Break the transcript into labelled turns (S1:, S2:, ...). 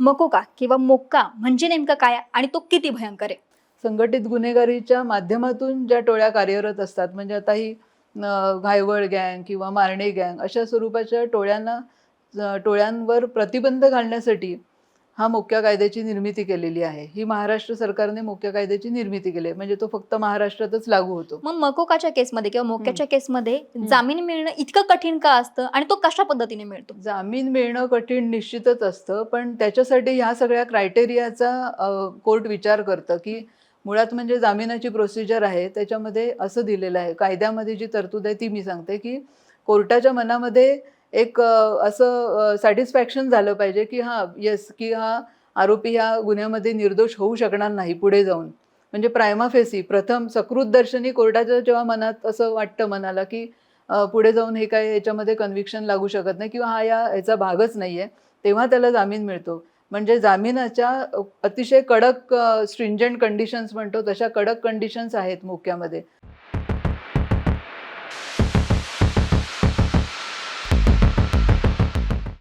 S1: मकोका किंवा मोक्का म्हणजे नेमकं काय आणि तो किती भयंकर आहे?
S2: संघटित गुन्हेगारीच्या माध्यमातून ज्या टोळ्या कार्यरत असतात म्हणजे आता ही घायवळ गँग किंवा मारणे गँग अशा स्वरूपाच्या टोळ्यांना टोळ्यांवर प्रतिबंध घालण्यासाठी हा मोक्या कायद्याची निर्मिती केलेली आहे. ही महाराष्ट्र सरकारने मोक्या कायद्याची निर्मिती केली आहे. म्हणजे तो फक्त महाराष्ट्रातच लागू होतो.
S1: मग मकोकाच्या केसमध्ये किंवा मोक्याच्या केसमध्ये जामीन मिळणं इतकं कठीण का असतं? आणि तो कशा पद्धतीने मिळतो?
S2: जामीन मिळणं कठीण निश्चितच असतं. पण त्याच्यासाठी ह्या सगळ्या क्रायटेरियाचा कोर्ट विचार करतं की मुळात म्हणजे जामिनाची प्रोसिजर आहे. त्याच्यामध्ये असं दिलेलं आहे. कायद्यामध्ये जी तरतूद आहे ती मी सांगते की कोर्टाच्या मनामध्ये एक असं सॅटिस्फॅक्शन झालं पाहिजे की हा येस की हा आरोपी ह्या गुन्ह्यामध्ये निर्दोष होऊ शकणार नाही पुढे जाऊन. म्हणजे प्रायमा फेसी प्रथम सकृत दर्शनी कोर्टाच्या जेव्हा मनात असं वाटतं मनाला की पुढे जाऊन हे काय याच्यामध्ये कन्व्हिक्शन लागू शकत नाही किंवा हा या याचा भागच नाही आहे तेव्हा त्याला जामीन मिळतो. म्हणजे जामिनाच्या अतिशय कडक स्ट्रिंजंट कंडिशन्स म्हणतो तशा कडक कंडिशन्स आहेत मोक्यामध्ये